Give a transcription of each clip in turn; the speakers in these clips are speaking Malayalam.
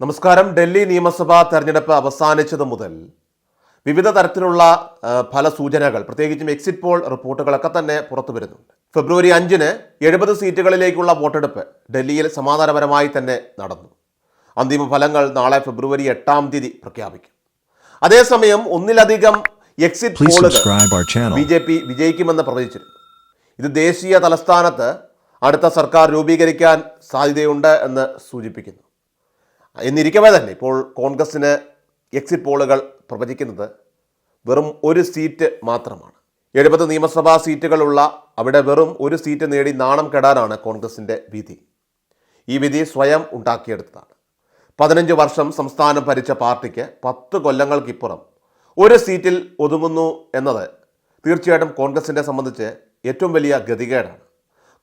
നമസ്കാരം. ഡൽഹി നിയമസഭാ തെരഞ്ഞെടുപ്പ് അവസാനിച്ചത് മുതൽ വിവിധ തരത്തിലുള്ള ഫല ഫലസൂചനകൾ പ്രത്യേകിച്ചും എക്സിറ്റ് പോൾ റിപ്പോർട്ടുകളൊക്കെ തന്നെ പുറത്തു വരുന്നുണ്ട്. ഫെബ്രുവരി അഞ്ചിന് എഴുപത് സീറ്റുകളിലേക്കുള്ള വോട്ടെടുപ്പ് ഡൽഹിയിൽ സമാധാനപരമായി തന്നെ നടന്നു. അന്തിമ ഫലങ്ങൾ നാളെ ഫെബ്രുവരി എട്ടാം തീയതി പ്രഖ്യാപിക്കും. അതേസമയം ഒന്നിലധികം എക്സിറ്റ് പോളുകൾ ബി ജെ പി വിജയിക്കുമെന്ന് പ്രവചിച്ചിരുന്നു ഇത് ദേശീയ തലസ്ഥാനത്ത് അടുത്ത സർക്കാർ രൂപീകരിക്കാൻ സാധ്യതയുണ്ട് എന്ന് സൂചിപ്പിക്കുന്നു. എന്നിരിക്കവേ തന്നെ ഇപ്പോൾ കോൺഗ്രസിന് എക്സിറ്റ് പോളുകൾ പ്രവചിക്കുന്നത് വെറും ഒരു സീറ്റ് മാത്രമാണ്. എഴുപത് നിയമസഭാ സീറ്റുകളുള്ള അവിടെ വെറും ഒരു സീറ്റ് നേടി നാണം കെടാനാണ് കോൺഗ്രസിന്റെ വിധി. ഈ വിധി സ്വയം ഉണ്ടാക്കിയെടുത്തതാണ്. പതിനഞ്ച് വർഷം സംസ്ഥാനം ഭരിച്ച പാർട്ടിക്ക് പത്ത് കൊല്ലങ്ങൾക്കിപ്പുറം ഒരു സീറ്റിൽ ഒതുങ്ങുന്നു എന്നത് തീർച്ചയായിട്ടും കോൺഗ്രസിനെ സംബന്ധിച്ച് ഏറ്റവും വലിയ ഗതികേടാണ്.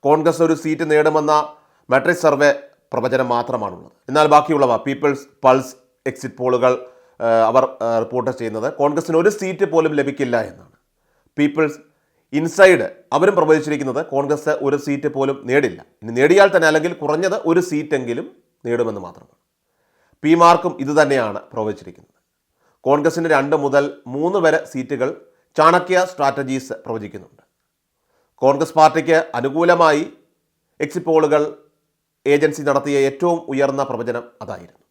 കോൺഗ്രസ് ഒരു സീറ്റ് നേടുമെന്ന മെട്രിക് സർവേ പ്രവചനം മാത്രമാണുള്ളത്. എന്നാൽ ബാക്കിയുള്ളവ പീപ്പിൾസ് പൾസ് എക്സിറ്റ് പോളുകൾ അവർ റിപ്പോർട്ട് ചെയ്യുന്നത് കോൺഗ്രസിന് ഒരു സീറ്റ് പോലും ലഭിക്കില്ല എന്നാണ്. പീപ്പിൾസ് ഇൻസൈഡ് അവരും പ്രവചിച്ചിരിക്കുന്നത് കോൺഗ്രസ് ഒരു സീറ്റ് പോലും നേടില്ല. ഇനി നേടിയാൽ തന്നെ അല്ലെങ്കിൽ കുറഞ്ഞത് ഒരു സീറ്റെങ്കിലും നേടുമെന്ന് മാത്രമാണ്. പി മാർക്കും ഇത് തന്നെയാണ് പ്രവചിച്ചിരിക്കുന്നത്. കോൺഗ്രസിന് രണ്ട് മുതൽ മൂന്ന് വരെ സീറ്റുകൾ ചാണക്യ സ്ട്രാറ്റജീസ് പ്രവചിക്കുന്നുണ്ട്. കോൺഗ്രസ് പാർട്ടിക്ക് അനുകൂലമായി എക്സിറ്റ് പോളുകൾ ഏജൻസി നടത്തിയ ഏറ്റവും ഉയർന്ന പ്രവചനം അതായിരുന്നു.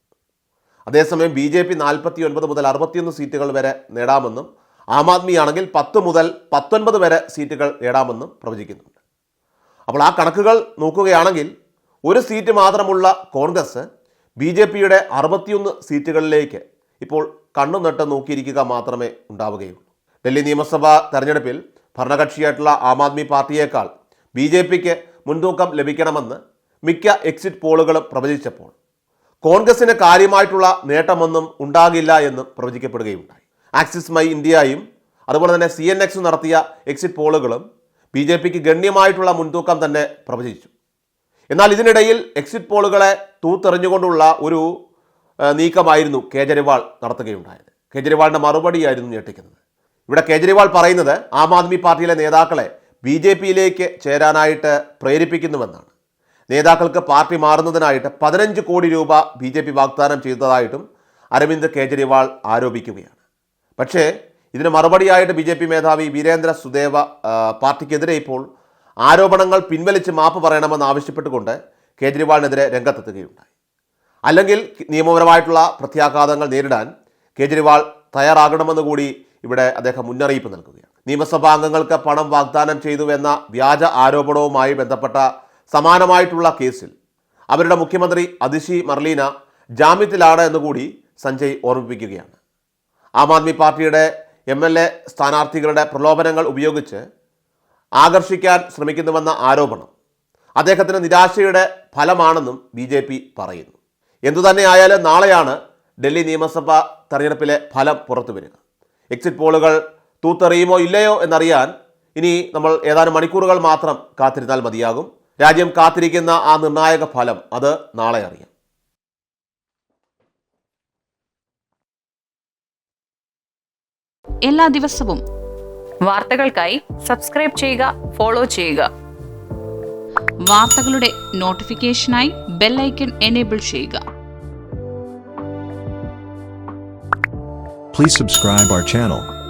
അതേസമയം ബി ജെ പി നാൽപ്പത്തി ഒൻപത് മുതൽ അറുപത്തിയൊന്ന് സീറ്റുകൾ വരെ നേടാമെന്നും ആം ആദ്മി ആണെങ്കിൽ പത്ത് മുതൽ പത്തൊൻപത് വരെ സീറ്റുകൾ നേടാമെന്നും പ്രവചിക്കുന്നുണ്ട്. അപ്പോൾ ആ കണക്കുകൾ നോക്കുകയാണെങ്കിൽ ഒരു സീറ്റ് മാത്രമുള്ള കോൺഗ്രസ് ബി ജെ പിയുടെ അറുപത്തിയൊന്ന് സീറ്റുകളിലേക്ക് ഇപ്പോൾ കണ്ണു നട്ട് നോക്കിയിരിക്കുക മാത്രമേ ഉണ്ടാവുകയുള്ളൂ. ഡൽഹി നിയമസഭാ തെരഞ്ഞെടുപ്പിൽ ഭരണകക്ഷിയായിട്ടുള്ള ആം ആദ്മി പാർട്ടിയേക്കാൾ ബി ജെ പിക്ക് മുൻതൂക്കം ലഭിക്കണമെന്ന് മിക്ക എക്സിറ്റ് പോളുകളും പ്രവചിച്ചപ്പോൾ കോൺഗ്രസിന് കാര്യമായിട്ടുള്ള നേട്ടമൊന്നും ഉണ്ടാകില്ല എന്ന് പ്രവചിക്കപ്പെടുകയുണ്ടായി. ആക്സിസ് മൈ ഇന്ത്യയും അതുപോലെ തന്നെ സി എൻ എക്സ് നടത്തിയ എക്സിറ്റ് പോളുകളും ബി ജെ പിക്ക് ഗണ്യമായിട്ടുള്ള മുൻതൂക്കം തന്നെ പ്രവചിച്ചു. എന്നാൽ ഇതിനിടയിൽ എക്സിറ്റ് പോളുകളെ തൂത്തെറിഞ്ഞുകൊണ്ടുള്ള ഒരു നീക്കമായിരുന്നു കേജ്രിവാൾ നടത്തുകയുണ്ടായത്. കേജ്രിവാളിന്റെ മറുപടിയായിരുന്നു ഞെട്ടിക്കുന്നത്. ഇവിടെ കേജ്രിവാൾ പറയുന്നത് ആം ആദ്മി പാർട്ടിയിലെ നേതാക്കളെ ബി ജെ പിയിലേക്ക് ചേരാനായിട്ട് പ്രേരിപ്പിക്കുന്നുവെന്നാണ്. നേതാക്കൾക്ക് പാർട്ടി മാറുന്നതിനായിട്ട് പതിനഞ്ച് കോടി രൂപ ബി ജെ പി വാഗ്ദാനം ചെയ്തതായിട്ടും അരവിന്ദ് കേജ്രിവാൾ ആരോപിക്കുകയാണ്. പക്ഷേ ഇതിന് മറുപടിയായിട്ട് ബി ജെ പി മേധാവി വീരേന്ദ്ര സുദേവ പാർട്ടിക്കെതിരെ ഇപ്പോൾ ആരോപണങ്ങൾ പിൻവലിച്ച് മാപ്പ് പറയണമെന്ന് ആവശ്യപ്പെട്ടുകൊണ്ട് കേജ്രിവാളിനെതിരെ രംഗത്തെത്തുകയുണ്ടായി. അല്ലെങ്കിൽ നിയമപരമായിട്ടുള്ള പ്രത്യാഘാതങ്ങൾ നേരിടാൻ കേജ്രിവാൾ തയ്യാറാകണമെന്ന് കൂടി ഇവിടെ അദ്ദേഹം മുന്നറിയിപ്പ് നൽകുകയാണ്. നിയമസഭാ അംഗങ്ങൾക്ക് പണം വാഗ്ദാനം ചെയ്തു എന്ന വ്യാജ ആരോപണവുമായി ബന്ധപ്പെട്ട സമാനമായിട്ടുള്ള കേസിൽ. അവരുടെ മുഖ്യമന്ത്രി അതിഷി മർലീന ജാമ്യത്തിലാണ് എന്നുകൂടി സഞ്ജയ് ഓർമ്മിപ്പിക്കുകയാണ്. ആം ആദ്മി പാർട്ടിയുടെ എം എൽ എ സ്ഥാനാർത്ഥികളുടെ പ്രലോഭനങ്ങൾ ഉപയോഗിച്ച് ആകർഷിക്കാൻ ശ്രമിക്കുന്നുവെന്ന ആരോപണം അദ്ദേഹത്തിന് നിരാശയുടെ ഫലമാണെന്നും ബി ജെ പി പറയുന്നു. എന്തുതന്നെയായാലും നാളെയാണ് ഡൽഹി നിയമസഭാ തെരഞ്ഞെടുപ്പിലെ ഫലം പുറത്തു വരിക. എക്സിറ്റ് പോളുകൾ തൂത്തെറിയുമോ ഇല്ലയോ എന്നറിയാൻ ഇനി നമ്മൾ ഏതാനും മണിക്കൂറുകൾ മാത്രം കാത്തിരുന്നാൽ മതിയാകും. രാജ്യം കാത്തിരിക്കുന്ന ആ നിർണായക ഫലം അത് നാളെ അറിയാം. എല്ലാ ദിവസവും വാർത്തകൾക്കായി സബ്സ്ക്രൈബ് ചെയ്യുക ഫോളോ ചെയ്യുക. വാർത്തകളുടെ നോട്ടിഫിക്കേഷനായി ബെല്ലൈക്കൺ എനേബിൾ ചെയ്യുക. Please subscribe our channel.